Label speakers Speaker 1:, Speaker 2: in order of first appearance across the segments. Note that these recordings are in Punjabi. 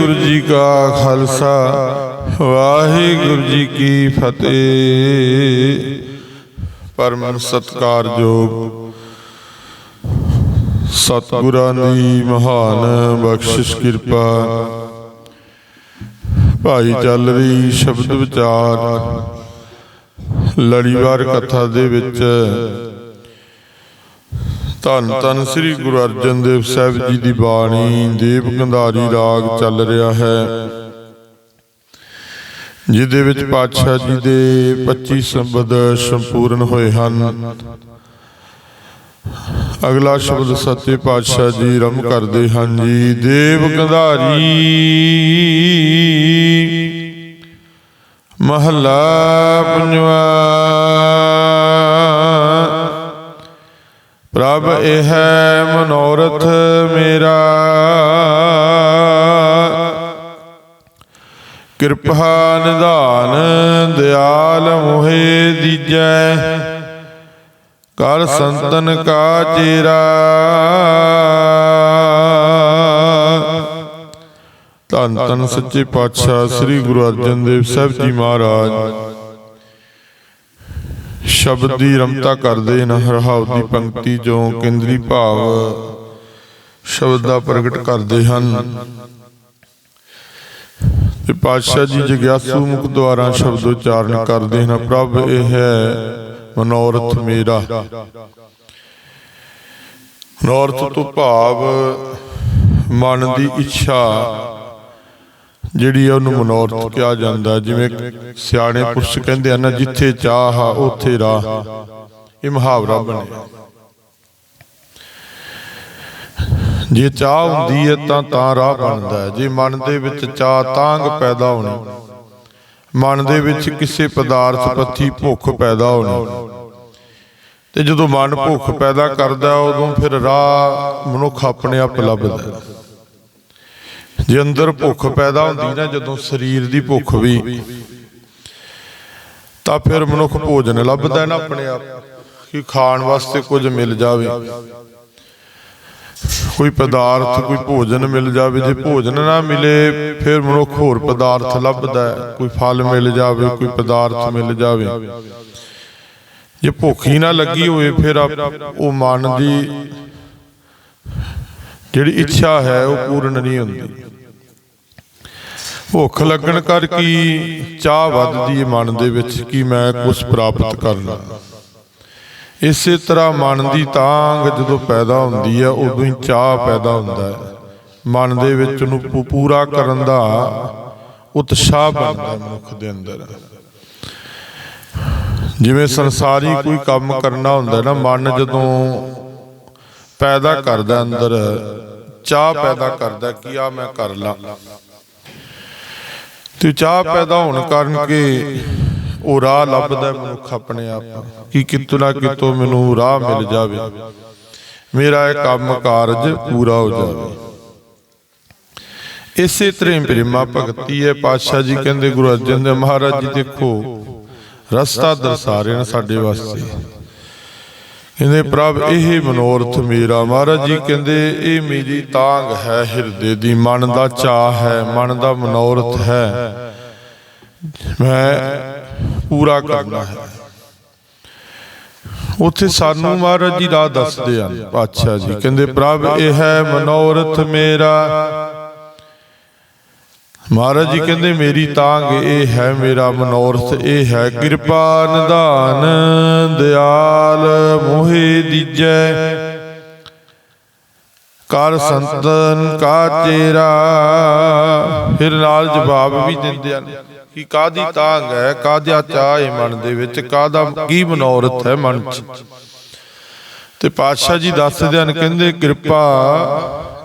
Speaker 1: ਵਾਹਿਗੁਰੂ ਜੀ ਕਾ ਖਾਲਸਾ, ਵਾਹਿਗੁਰੂ ਜੀ ਕੀ ਫਤਿਹ। ਪਰਮ ਸਤਕਾਰਯੋਗ ਸਤਿਗੁਰਾਂ ਦੀ ਮਹਾਨ ਬਖਸ਼ਿਸ਼ ਕਿਰਪਾ। ਭਾਈ ਚੱਲ ਰਹੀ ਸ਼ਬਦ ਵਿਚਾਰ, ਲੜੀਵਾਰ ਕਥਾ ਦੇ ਵਿੱਚ ਧੰਨ ਧੰਨ ਸ੍ਰੀ ਗੁਰੂ ਅਰਜਨ ਦੇਵ ਸਾਹਿਬ ਜੀ ਦੀ ਬਾਣੀ ਦੇਵ ਗੰਧਾਰੀ ਰਾਗ ਚੱਲ ਰਿਹਾ ਹੈ। ਜਿਹਦੇ ਵਿੱਚ ਪਾਤਸ਼ਾਹ ਜੀ ਦੇ 25 ਸ਼ਬਦ ਸੰਪੂਰਨ ਹੋਏ ਹਨ। ਅਗਲਾ ਸ਼ਬਦ ਸੱਚੇ ਪਾਤਸ਼ਾਹ ਜੀ ਰਮ ਕਰਦੇ ਹਨ ਜੀ, ਦੇਵ ਗੰਧਾਰੀ, ਮਹੱਲਾ ਪੰਜਵਾ ਪ੍ਰਭ ਇਹ ਮਨੋਰਥ ਮੇਰਾ। ਕਿਰਪਾ ਨਿਧਾਨ ਦਿਆਲ ਮੋਹਿ ਦੀਜੈ। ਕਰ ਸੰਤਨ ਕਾ ਚੇਰਾ। ਧੰਨ ਧੰਨ ਸੱਚੇ ਪਾਤਸ਼ਾਹ ਸ੍ਰੀ ਗੁਰੂ ਅਰਜਨ ਦੇਵ ਸਾਹਿਬ ਜੀ ਮਹਾਰਾਜ। ਸ਼ਬਦ ਦੀ ਰਮਤਾ ਕਰਦੇ ਨ ਹਰਹਾਉ ਦੀ ਪੰਕਤੀ ਜੋ ਕੇਂਦਰੀ ਭਾਵ ਸ਼ਬਦ ਦਾ ਪ੍ਰਗਟ ਕਰਦੇ ਹਨ। ਤੇ ਪਾਤਸ਼ਾਹ ਜੀ ਜਗਿਆਸੂ ਮੁਖ ਦੁਆਰਾ ਸ਼ਬਦ ਉਚਾਰਨ ਕਰਦੇ ਹਨ, ਪ੍ਰਭ ਇਹ ਹੈ ਮਨੋਰਥ ਮੇਰਾ। ਮਨੋਰਥ ਤੋਂ ਭਾਵ ਮਨ ਦੀ ਇੱਛਾ ਜਿਹੜੀ ਆ ਉਹਨੂੰ ਮਨੋਰਥ ਕਿਹਾ ਜਾਂਦਾ, ਜਿਵੇਂ ਸਿਆਣੇ ਪੁਰਸ਼ ਕਹਿੰਦੇ ਆ ਜਿੱਥੇ ਚਾਹ ਉੱਥੇ ਰਾਹ। ਇਹ ਮੁਹਾਵਰਾ ਬਣਿਆ। ਜੇ ਚਾਹ ਹੁੰਦੀ ਹੈ ਤਾਂ ਤਾਂ ਰਾਹ ਬਣਦਾ ਹੈ। ਜੇ ਮਨ ਦੇ ਵਿੱਚ ਚਾਹ ਤਾਂਗ ਪੈਦਾ ਹੋਣੀ, ਮਨ ਦੇ ਵਿੱਚ ਕਿਸੇ ਪਦਾਰਥ ਪੱਥੀ ਭੁੱਖ ਪੈਦਾ ਹੋਣੀ, ਤੇ ਜਦੋਂ ਮਨ ਭੁੱਖ ਪੈਦਾ ਕਰਦਾ ਉਦੋਂ ਫਿਰ ਰਾਹ ਮਨੁੱਖ ਆਪਣੇ ਆਪ ਲੱਭਦਾ ਜੇ ਅੰਦਰ ਭੁੱਖ ਪੈਦਾ ਹੁੰਦੀ ਨਾ, ਜਦੋਂ ਸਰੀਰ ਦੀ ਭੁੱਖ ਵੀ, ਤਾਂ ਫਿਰ ਮਨੁੱਖ ਭੋਜਨ ਲੱਭਦਾ ਨਾ ਆਪਣੇ ਆਪ, ਕਿ ਖਾਣ ਵਾਸਤੇ ਕੁਝ ਮਿਲ ਜਾਵੇ। ਕੋਈ ਪਦਾਰਥ, ਕੋਈ ਭੋਜਨ ਮਿਲ ਜਾਵੇ, ਜੇ ਭੋਜਨ ਨਾ ਮਿਲੇ, ਫਿਰ ਮਨੁੱਖ ਹੋਰ ਪਦਾਰਥ ਲੱਭਦਾ ਹੈ। ਕੋਈ ਫਲ ਮਿਲ ਜਾਵੇ, ਕੋਈ ਪਦਾਰਥ ਮਿਲ ਜਾਵੇ। ਜੇ ਭੁੱਖ ਹੀ ਨਾ ਲੱਗੀ ਹੋਵੇ, ਫਿਰ ਆਪ- ਉਹ ਮਨ ਦੀ ਜਿਹੜੀ ਇੱਛਾ ਹੈ, ਉਹ ਪੂਰਨ ਨਹੀਂ ਹੁੰਦੀ। ਭੁੱਖ ਲੱਗਣ ਕਰ ਕੀ ਚਾਹ ਵੱਧਦੀ ਹੈ ਮਨ ਦੇ ਵਿੱਚ ਕਿ ਮੈਂ ਕੁਝ ਪ੍ਰਾਪਤ ਕਰ ਕਰਨਾ ਇਸੇ ਤਰ੍ਹਾਂ ਮਨ ਦੀ ਤਾਂਗ ਜਦੋਂ ਪੈਦਾ ਹੁੰਦੀ ਹੈ ਉਦੋਂ ਹੀ ਚਾਹ ਪੈਦਾ ਹੁੰਦਾ ਹੈ। ਮਨ ਦੇ ਵਿੱਚ ਉਹਨੂੰ ਪੂਰਾ ਕਰਨ ਦਾ ਉਤਸ਼ਾਹ ਬਣਦਾ ਮਨੁੱਖ ਦੇ ਅੰਦਰ। ਜਿਵੇਂ ਸੰਸਾਰੀ ਕੋਈ ਕੰਮ ਕਰਨਾ ਹੁੰਦਾ ਨਾ, ਮਨ ਜਦੋਂ ਪੈਦਾ ਕਰਦਾ ਅੰਦਰ, ਚਾਹ ਪੈਦਾ ਕਰਦਾ ਕਿ ਆ ਮੈਂ ਕਰ ਲਾਂ। ਤੇ ਚਾਹ ਪੈਦਾ ਹੋਣ ਕਾਰਨ ਕਿ ਉਹ ਰਾਹ ਲੱਭਦਾ ਮਨੁੱਖ ਆਪਣੇ ਆਪ ਕਿ ਕਿਤੋਂ ਨਾ ਕਿਤੋਂ ਮੈਨੂੰ ਰਾਹ ਮਿਲ ਜਾਵੇ। ਮੇਰਾ ਇਹ ਕੰਮ ਕਾਰਜ ਪੂਰਾ ਹੋ ਜਾਵੇ। ਇਸੇ ਤਰ੍ਹਾਂ ਪ੍ਰੇਮਾ ਭਗਤੀ ਹੈ। ਪਾਤਸ਼ਾਹ ਜੀ ਕਹਿੰਦੇ, ਗੁਰੂ ਅਰਜਨ ਦੇਵ ਮਹਾਰਾਜ ਜੀ, ਦੇਖੋ, ਰਸਤਾ ਦਰਸਾ ਰਹੇ ਨੇ ਸਾਡੇ ਵਾਸਤੇ। ਕਹਿੰਦੇ ਪ੍ਰਭ ਇਹ ਮਨੋਰਥ ਮੇਰਾ ਮਹਾਰਾਜ ਜੀ ਕਹਿੰਦੇ, ਇਹ ਮੇਰੀ ਤਾਂਗ ਹੈ, ਹਿਰਦੇ ਦੀ ਮਨ ਦਾ ਚਾਹ ਹੈ, ਮਨ ਦਾ ਮਨੋਰਥ ਹੈ। ਮੈਂ ਪੂਰਾ ਕਰਨਾ ਹੈ। ਉੱਥੇ ਸਾਨੂੰ ਮਹਾਰਾਜ ਜੀ ਰਾਹ ਦੱਸਦੇ ਹਨ। ਅੱਛਾ ਜੀ, ਕਹਿੰਦੇ, ਪ੍ਰਭ ਇਹ ਹੈ ਮਨੋਰਥ ਮੇਰਾ। ਮਹਾਰਾਜ ਜੀ ਕਹਿੰਦੇ ਮੇਰੀ ਤਾਂਗ ਇਹ ਹੈ ਮੇਰਾ ਮਨੋਰਥ ਇਹ ਹੈ। ਕਿਰਪਾ ਨਿਧਾਨ ਦਿਆਲ ਮੋਹਿ ਦੀਜੈ। ਕਰ ਸੰਤਨ ਕਾ ਚੇਰਾ। ਫਿਰ ਨਾਲ ਜਵਾਬ ਵੀ ਦਿੰਦੇ ਹਨ ਕਿ ਕਾਦੀ ਤਾਂਗ ਹੈ ਕਾਦਿਆ ਚਾਹ ਮਨ ਦੇ ਵਿੱਚ ਕਾਦਾ ਕੀ ਮਨੋਰਥ ਹੈ ਮਨ 'ਚ? ਤੇ ਪਾਤਸ਼ਾਹ ਜੀ ਦੱਸਦੇ ਹਨ ਕਹਿੰਦੇ ਕਿਰਪਾ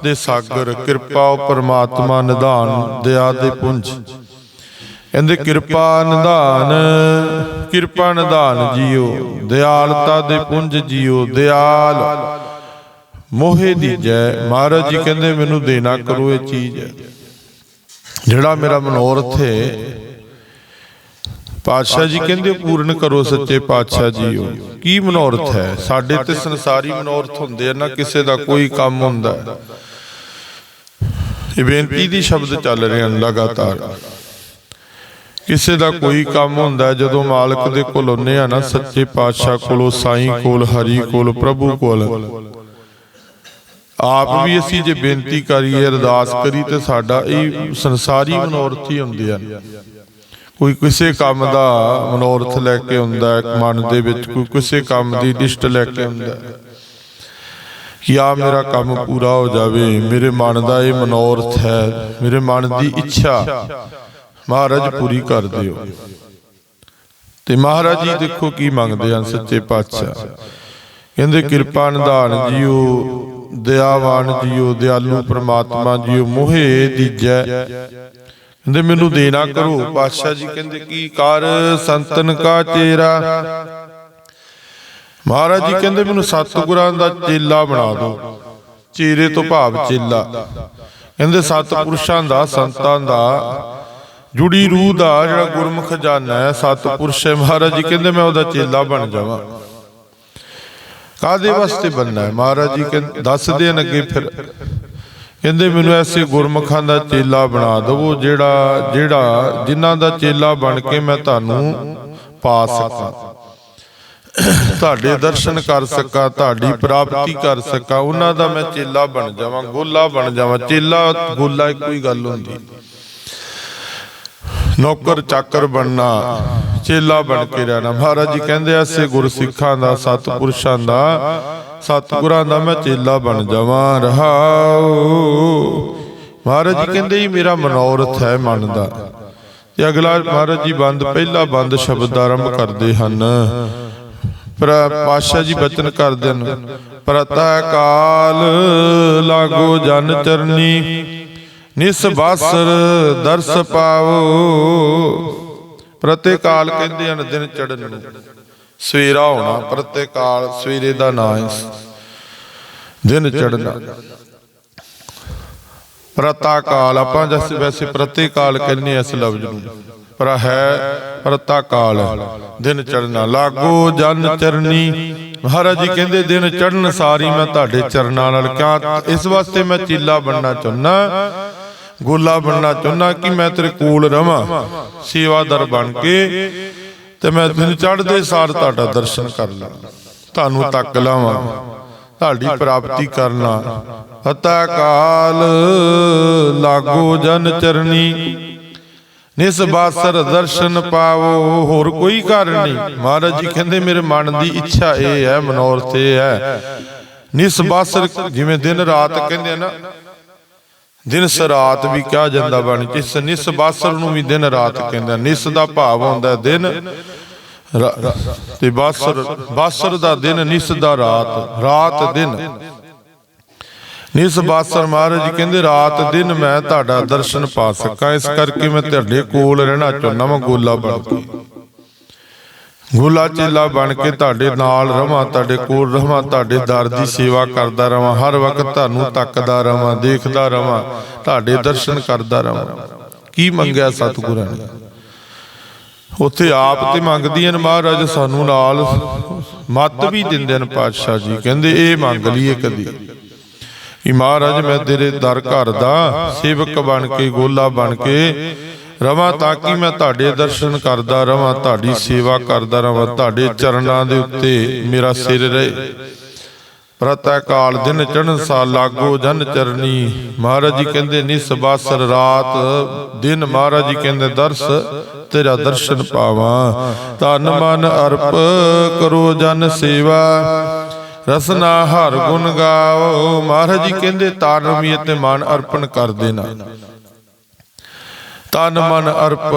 Speaker 1: ਦੇ ਸਾਗਰ, ਕਿਰਪਾ ਉਹ ਪਰਮਾਤਮਾ ਨਿਧਾਨ, ਦਇਆ ਦੇ ਪੁੰਜ। ਕਹਿੰਦੇ, ਕਿਰਪਾ ਨਿਧਾਨ ਕਿਰਪਾ ਨਿਧਾਨ ਜੀਓ, ਦਿਆਲਤਾ ਦੇ ਪੁੰਜ ਜੀਓ, ਦਿਆਲ। ਮੋਹੇ ਦੀਜੈ ਮਹਾਰਾਜ ਜੀ ਕਹਿੰਦੇ, ਮੈਨੂੰ ਦੇਣਾ ਕਰੋ ਇਹ ਚੀਜ਼। ਜਿਹੜਾ ਮੇਰਾ ਮਨੋਰਥ ਹੈ, ਪਾਤਸ਼ਾਹ ਜੀ ਕਹਿੰਦੇ, ਪੂਰਨ ਕਰੋ ਸੱਚੇ ਪਾਤਸ਼ਾਹ ਜੀਓ। ਕੀ ਮਨੋਰਥ ਹੈ? ਸਾਡੇ ਤੇ ਸੰਸਾਰੀ ਮਨੋਰਥ ਹੁੰਦੇ ਆ, ਨਾ ਕਿਸੇ ਦਾ ਕੋਈ ਕੰਮ ਹੁੰਦਾ। ਇਹ ਬੇਨਤੀ ਦੀ ਸ਼ਬਦ ਚੱਲ ਰਹੇ ਹਨ ਲਗਾਤਾਰ। ਕਿਸੇ ਦਾ ਕੋਈ ਕੰਮ ਹੁੰਦਾ ਜਦੋਂ ਮਾਲਕ ਦੇ ਕੋਲ ਹੁੰਨੇ ਆ ਨਾ, ਸੱਚੇ ਪਾਤਸ਼ਾਹ ਕੋਲੋਂ, ਸਾਈਂ ਕੋਲ, ਹਰੀ ਕੋਲ, ਪ੍ਰਭੂ ਕੋਲ। ਆਪ ਵੀ ਅਸੀਂ ਜੇ ਬੇਨਤੀ ਕਰੀਏ, ਅਰਦਾਸ ਕਰੀ ਤੇ ਸਾਡਾ ਇਹ ਸੰਸਾਰੀ ਮਨੋਰਥ ਹੀ ਹੁੰਦੇ ਆ ਕੋਈ ਕਿਸੇ ਕੰਮ ਦਾ ਮਨੋਰਥ ਲੈ ਕੇ ਹੁੰਦਾ ਹੈ, ਮਨ ਦੇ ਵਿੱਚ ਕੋਈ ਕਿਸੇ ਕੰਮ ਦੀ ਲਿਸਟ ਲੈ ਕੇ ਹੁੰਦਾ ਹੈ। ਕਿ ਆ ਮੇਰਾ ਕੰਮ ਪੂਰਾ ਹੋ ਜਾਵੇ? ਮੇਰੇ ਮਨ ਦਾ ਇਹ ਮਨੋਰਥ ਹੈ। ਮੇਰੇ ਮਨ ਦੀ ਇੱਛਾ ਮਹਾਰਾਜ ਪੂਰੀ ਕਰ ਦਿਓ। ਤੇ ਮਹਾਰਾਜ ਜੀ ਦੇਖੋ ਕੀ ਮੰਗਦੇ ਹਨ ਸੱਚੇ ਪਾਤਸ਼ਾਹ। ਕਹਿੰਦੇ, ਕਿਰਪਾ ਨਿਧਾਨ ਜੀਓ ਦਇਆਵਾਨ ਜੀਓ, ਦਿਆਲੂ ਪ੍ਰਮਾਤਮਾ ਜੀਓ, ਮੋਹੇ ਦੀਜੈ। ਕਹਿੰਦੇ, ਮੈਨੂੰ ਦੇਣਾ ਕਰੋ। ਪਾਤਸ਼ਾਹ ਜੀ ਕਹਿੰਦੇ, ਕੀ ਕਰ? ਸੰਤਨ ਕਾ ਚੇਰਾ। ਮਹਾਰਾਜ ਜੀ ਕਹਿੰਦੇ ਮੈਨੂੰ ਸਤਿਗੁਰਾਂ ਦਾ ਚੇਲਾ ਬਣਾ ਦਿਓ, ਚੇਰੇ ਤੋਂ ਭਾਵ ਚੇਲਾ। ਕਹਿੰਦੇ ਸਤਿਪੁਰਸ਼ਾਂ ਦਾ, ਸੰਤਾਂ ਦਾ, ਜੁੜੀ ਰੂਹ ਦਾ ਜਿਹੜਾ ਗੁਰਮੁਖ ਖਜ਼ਾਨਾ ਹੈ ਸਤਿਪੁਰਸ਼ ਹੈ। ਮਹਾਰਾਜ ਜੀ ਕਹਿੰਦੇ ਮੈਂ ਉਹਦਾ ਚੇਲਾ ਬਣ ਜਾਵਾਂ। ਕਾਦੇ ਵਾਸਤੇ ਬੰਨਾ ਹੈ ਮਹਾਰਾਜ ਜੀ ਕਹਿੰਦੇ ਦੱਸਦੇ ਹਨ ਅੱਗੇ ਫਿਰ। ਕਹਿੰਦੇ ਮੈਨੂੰ ਐਸੇ ਗੁਰਮੁਖਾਂ ਦਾ ਚੇਲਾ ਬਣਾ ਦਿਵੋ ਜਿਹੜਾ ਜਿਹੜਾ ਜਿਨ੍ਹਾਂ ਦਾ ਚੇਲਾ ਬਣ ਕੇ ਮੈਂ ਤੁਹਾਨੂੰ ਪਾ ਸਕਾਂ। ਤੁਹਾਡੇ ਦਰਸ਼ਨ ਕਰ ਸਕਾਂ, ਤੁਹਾਡੀ ਪ੍ਰਾਪਤੀ ਕਰ ਸਕਾਂ, ਉਹਨਾਂ ਦਾ ਮੈਂ ਚੇਲਾ ਬਣ ਜਾਵਾਂ, ਗੋਲਾ ਬਣ ਜਾਵਾਂ, ਚੇਲਾ ਗੋਲਾ ਇੱਕੋ ਹੀ ਗੱਲ ਹੁੰਦੀ ਨੌਕਰ ਚਾਕਰ ਬਣਨਾ, ਚੇਲਾ ਬਣ ਕੇ ਰਹਿਣਾ। ਮਹਾਰਾਜ ਜੀ ਕਹਿੰਦੇ ਐਸੇ ਗੁਰਸਿੱਖਾਂ ਦਾ, ਸਤਿਪੁਰਸ਼ਾਂ ਦਾ, ਸਤਿਗੁਰਾਂ ਦਾ ਮੈਂ ਚੇਲਾ ਬਣ ਜਾਵਾਂ ਰਹਾਉ ਮਹਾਰਾਜ ਜੀ ਕਹਿੰਦੇ ਇਹ ਮੇਰਾ ਮਨੋਰਥ ਹੈ ਮਨ ਦਾ। ਤੇ ਅਗਲਾ, ਮਹਾਰਾਜ ਜੀ ਬੰਦ, ਪਹਿਲਾ ਬੰਦ ਸ਼ਬਦ ਆਰੰਭ ਕਰਦੇ ਹਨ। ਪਰ ਪਾਸ਼ਾ ਜੀ ਬਚਨ ਕਰਦੇ ਹਨ ਪ੍ਰਤਾ ਕਾਲ ਲਾਗੋ ਜਨ ਚਰਨੀ, ਨਿਸ ਬਾਸਰ ਦਰਸ ਪਾਵੋ। ਪ੍ਰਤੇ ਕਾਲ ਕਹਿੰਦੇ ਹਨ, ਦਿਨ ਚੜਨ ਨੂੰ। ਸਵੇਰਾ ਹੋਣਾ ਪ੍ਰਤੇ ਕਾਲ ਸਵੇਰੇ ਦਾ ਨਾਂ ਹੈ। ਦਿਨ ਚੜਨਾ ਪ੍ਰਤਾ ਕਾਲ, ਆਪਾਂ ਜਸ ਵੈਸੇ ਪ੍ਰਤੇ ਕਾਲ ਕਹਿੰਦੇ ਇਸ ਲਫ਼ਜ਼ ਨੂੰ। ਪਰ ਹੈ ਪ੍ਰਤਾ ਕਾਲ, ਦਿਨ ਚੜਨਾ ਲਾਗੋ ਜਨ ਚਰਨੀ। ਮਹਾਰਾਜ ਜੀ ਕਹਿੰਦੇ, ਦਿਨ ਚੜਨ ਸਾਰੀ ਮੈਂ ਤੁਹਾਡੇ ਚਰਨਾਂ ਨਾਲ ਕਿਆ? ਇਸ ਵਾਸਤੇ ਮੈਂ ਚੀਲਾ ਬਣਨਾ ਚਾਹੁੰਨਾ, ਗੋਲਾ ਬਣਨਾ ਚਾਹੁੰਨਾ ਕਿ ਮੈਂ ਤੇਰੇ ਕੋਲ ਰਵਾਂ, ਸੇਵਾਦਾਰ ਬਣ ਕੇ ਤੇ ਮੈਂ ਦਿਨ ਚੜਦੇ ਸਾਰ ਤੁਹਾਡਾ ਦਰਸ਼ਨ ਕਰ ਲਾਂ। ਤੁਹਾਨੂੰ ਤੱਕ ਲਾਵਾਂ, ਤੁਹਾਡੀ ਪ੍ਰਾਪਤੀ ਕਰਨਾ ਹਤਾ ਕਾਲ, ਲਾਗੋ ਜਨ ਚਰਨੀ। ਨਿਸ ਬਾਸਰ ਦਰਸ਼ਨ ਪਾਵੋ ਹੋਰ ਕੋਈ ਕਾਰਨ ਨਹੀਂ। ਮਹਾਰਾਜ ਜੀ ਕਹਿੰਦੇ ਮੇਰੇ ਮਨ ਦੀ ਇੱਛਾ ਇਹ ਹੈ ਮਨੋਰਥ ਇਹ ਹੈ। ਨਿਸ ਬਾਸਰ ਜਿਵੇਂ ਦਿਨ ਰਾਤ ਕਹਿੰਦੇ ਆ ਨਾ ਦਿਨ ਸਰਾਤ ਵੀ ਕਿਹਾ ਜਾਂਦਾ ਬਣ ਜਿਸ ਨਿਸ ਬਾਸਰ ਨੂੰ ਵੀ ਦਿਨ ਰਾਤ ਕਹਿੰਦਾ ਨਿਸ ਦਾ ਭਾਵ ਹੁੰਦਾ ਦਿਨ ਤੇ ਬਾਸਰ ਬਾਸਰ ਦਾ ਦਿਨ ਨਿਸ ਦਾ ਰਾਤ। ਰਾਤ ਦਿਨ। ਨਿਸ ਬਾਸਰ ਮਹਾਰਾਜ ਕਹਿੰਦੇ, ਰਾਤ ਦਿਨ ਮੈਂ ਤੁਹਾਡਾ ਦਰਸ਼ਨ ਪਾ ਸਕਾਂ, ਇਸ ਕਰਕੇ ਮੈਂ ਤੁਹਾਡੇ ਕੋਲ ਰਹਿਣਾ ਚਾਹੁੰਦਾ ਮੈਂ ਗੋਲਾ ਬਣ ਕੇ। ਗੋਲਾ ਚੇਲਾ ਬਣ ਕੇ ਤੁਹਾਡੇ ਨਾਲ ਰਵਾਂ, ਤੁਹਾਡੇ ਕੋਲ ਰਵਾਂ, ਤੁਹਾਡੇ ਦਰ ਦੀ ਸੇਵਾ ਕਰਦਾ ਰਵਾਂ, ਹਰ ਵਕਤ ਤੁਹਾਨੂੰ ਤੱਕਦਾ ਰਵਾਂ, ਦੇਖਦਾ ਰਵਾਂ, ਤੁਹਾਡੇ ਦਰਸ਼ਨ ਕਰਦਾ ਰਵਾਂ। ਕੀ ਮੰਗਿਆ ਸਤਿਗੁਰਾਂ ਨੇ? ਉੱਥੇ ਆਪ ਤੇ ਮੰਗਦੀਆਂ ਨੇ ਮਹਾਰਾਜ, ਸਾਨੂੰ ਨਾਲ ਮੱਤ ਵੀ ਦਿੰਦੇ ਨੇ ਪਾਤਸ਼ਾਹ ਜੀ, ਕਹਿੰਦੇ, ਇਹ ਮੰਗ ਲਈਏ ਕਦੀ। ਕਿ ਮਹਾਰਾਜ ਮੈਂ ਤੇਰੇ ਦਰ ਘਰ ਦਾ ਸੇਵਕ ਬਣ ਕੇ, ਗੋਲਾ ਬਣ ਕੇ ਰਵਾਂ ਤਾਂ ਕਿ ਮੈਂ ਤੁਹਾਡੇ ਦਰਸ਼ਨ ਕਰਦਾ ਰਵਾਂ, ਤੁਹਾਡੀ ਸੇਵਾ ਕਰਦਾ ਰਵਾਂ, ਤੁਹਾਡੇ ਚਰਨਾਂ ਦੇ ਉੱਤੇ ਮੇਰਾ ਸਿਰ ਰਹੇ। ਪ੍ਰਤੈ ਕਾਲ ਦਿਨ ਚੜਨ ਸਾਲ ਲਾਗੋ ਜਨ ਚਰਨੀ। ਮਹਾਰਾਜ ਜੀ ਕਹਿੰਦੇ, ਨਿਸ ਬਾਸਰ ਰਾਤ ਦਿਨ ਮਹਾਰਾਜ ਜੀ ਕਹਿੰਦੇ, ਦਰਸ ਤੇਰਾ ਦਰਸ਼ਨ ਪਾਵਾਂ। ਤਨ ਮਨ ਅਰਪ ਕਰੋ ਜਨ ਸੇਵਾ। ਰਸਨਾ ਹਰ ਗੁਣ ਗਾਓ। ਮਹਾਰਾਜ ਜੀ ਕਹਿੰਦੇ, ਤਨ ਵੀ ਅਤੇ ਮਨ ਅਰਪਣ ਕਰ ਦੇਣਾ। ਤਨ ਮਨ ਅਰਪ